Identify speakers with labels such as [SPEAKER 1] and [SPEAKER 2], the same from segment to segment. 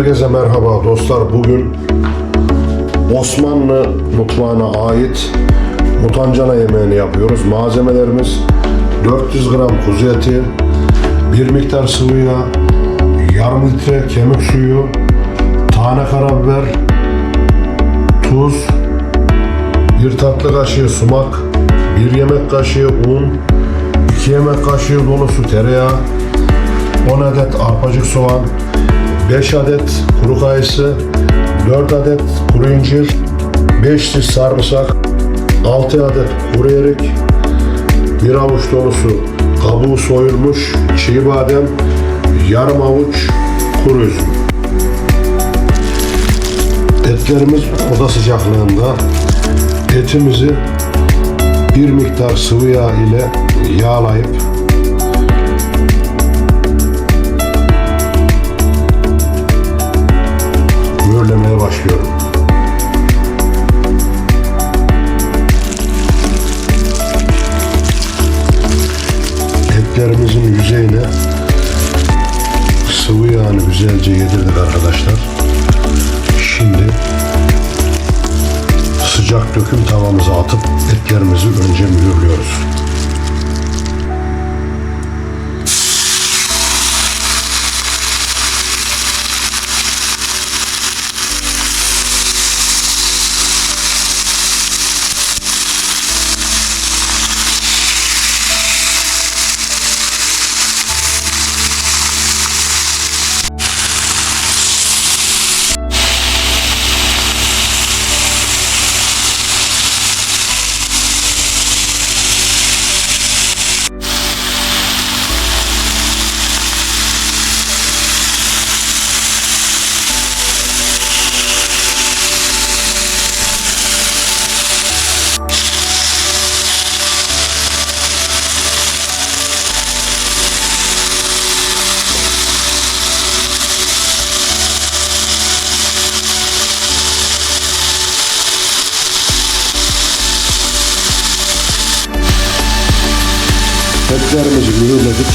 [SPEAKER 1] Herkese merhaba dostlar. Bugün Osmanlı mutfağına ait mutancana yemeğini yapıyoruz. Malzemelerimiz 400 gram kuzu eti, bir miktar sıvı yağ, yarım litre kemik suyu, tane karabiber, tuz, bir tatlı kaşığı sumak, bir yemek kaşığı un, iki yemek kaşığı dolusu tereyağı, 10 adet arpacık soğan, 5 adet kuru kayısı, 4 adet kuru incir, 5 diş sarımsak, 6 adet kuru erik, bir avuç dolusu kabuğu soyulmuş çiğ badem, yarım avuç kuru üzüm. Etlerimiz oda sıcaklığında. Etimizi bir miktar sıvı yağ ile yağlayıp başlıyorum. Etlerimizin yüzeyine sıvı yağını güzelce yedirdik arkadaşlar. Şimdi sıcak döküm tavamıza atıp etlerimizi önce mühürlüyoruz. Etlerimizi mühürledik.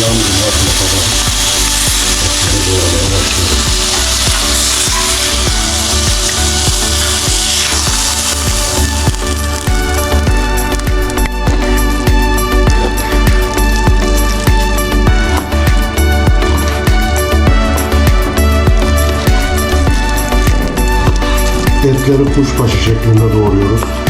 [SPEAKER 1] Yağımızın altına kadar etleri doğramaya başlıyorum. Etleri kuşbaşı şeklinde doğruyoruz.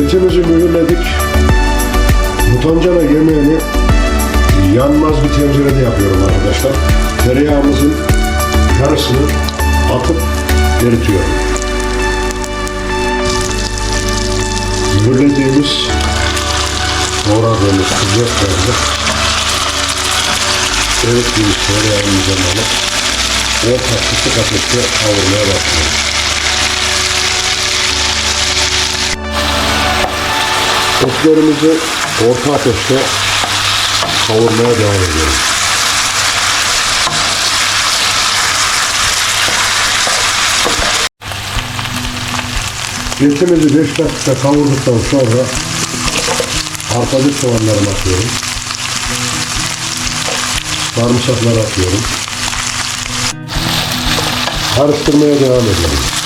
[SPEAKER 1] Etimizi mühürledik. Mutancana yemeğini yanmaz bir tencerede yapıyorum arkadaşlar. Tereyağımızın yarısını atıp eritiyorum. Mühürlediğimiz doğradığımız sıcaklarda erittiğimiz tereyağın üzerine alıp orta kısık ateşte kavurmaya başlıyoruz. Etlerimizi orta ateşte kavurmaya devam ediyoruz. Etimizi 5 dakika kavurduktan sonra arpacık soğanlarımı atıyorum. Sarımsaklar atıyorum. Karıştırmaya devam ediyorum.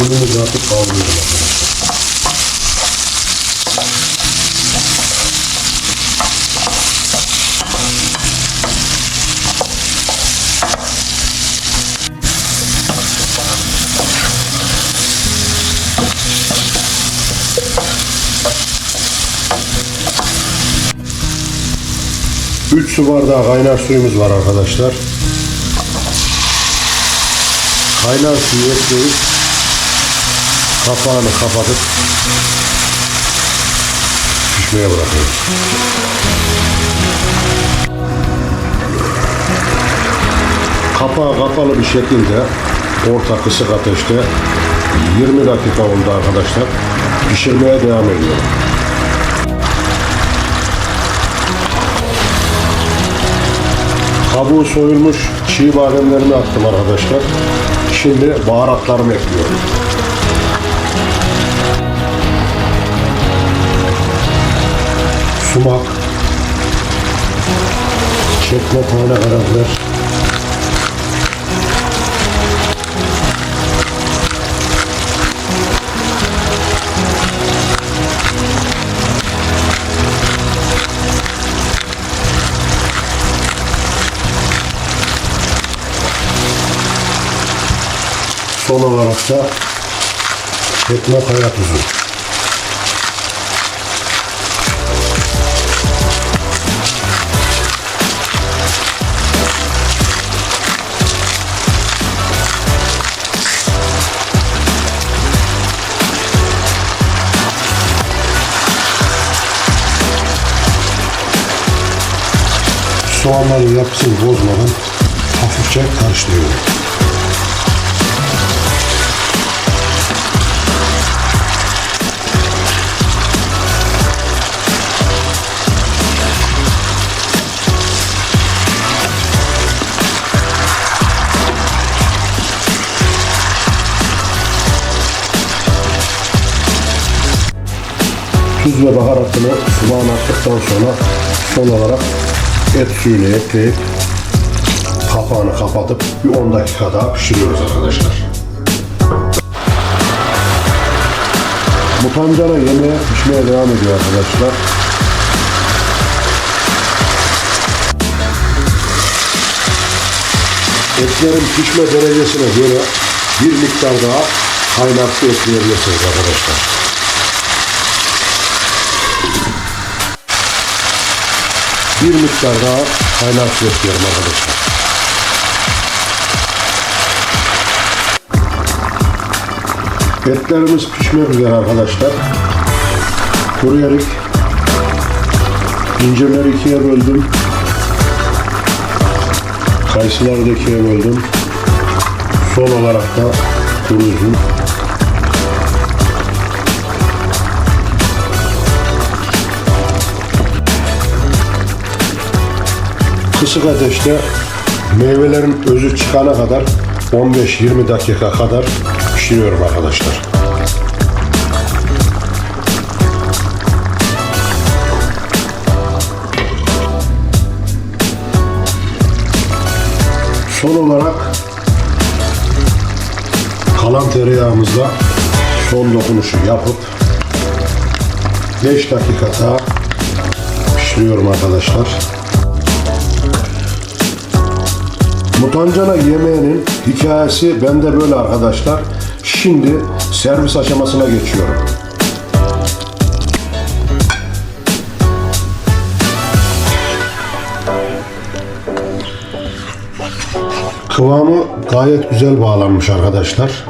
[SPEAKER 1] Unumuzu atıp kavuruyorum arkadaşlar. Üç su bardağı kaynar suyumuz var arkadaşlar. Kaynar suyu ekleyip kapağını kapatıp pişmeye bırakıyoruz. Kapağı kapalı bir şekilde orta kısık ateşte 20 dakika oldu arkadaşlar. Pişirmeye devam ediyorum. Kabuğu soyulmuş çiğ bademlerimi attım arkadaşlar. Şimdi baharatlarımı ekliyorum. Sumak, çekme tane karabiber, son olarak da çekme kaya tuzu. Soğanların yapısını bozmadan hafifçe karıştırıyorum. Tuz ve baharatını sulağına attıktan sonra son olarak et suyunu ekleyip kapağını kapatıp bir 10 dakika daha pişiriyoruz arkadaşlar. Bu pancana yemeğe pişmeye devam ediyor arkadaşlar. Etlerin pişme derecesine göre bir miktar daha kaynar su ekleyebilirsiniz arkadaşlar. Bir miktar daha kaynar su arkadaşlar. Etlerimiz pişmek üzere arkadaşlar. Kuru erik. İncirleri ikiye böldüm. Kayısıları da ikiye böldüm. Son olarak da kuru üzüm. Kısık ateşte meyvelerin özü çıkana kadar 15-20 dakika kadar pişiriyorum arkadaşlar. Son olarak kalan tereyağımızla son dokunuşu yapıp 5 dakika daha pişiriyorum arkadaşlar. Mutancana yemeğinin hikayesi bende böyle arkadaşlar. Şimdi servis aşamasına geçiyorum. Kıvamı gayet güzel bağlanmış arkadaşlar.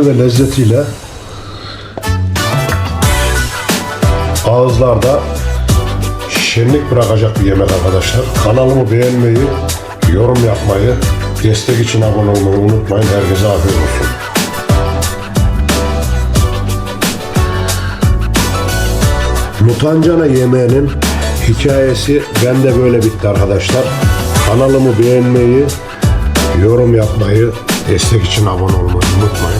[SPEAKER 1] Tadı ve lezzetiyle ağızlarda şenlik bırakacak bir yemek arkadaşlar. Kanalımı beğenmeyi, yorum yapmayı, destek için abone olmayı unutmayın. Herkese afiyet olsun. Mutancana yemeğinin hikayesi bende böyle bitti arkadaşlar. Kanalımı beğenmeyi, yorum yapmayı, destek için abone olmayı unutmayın.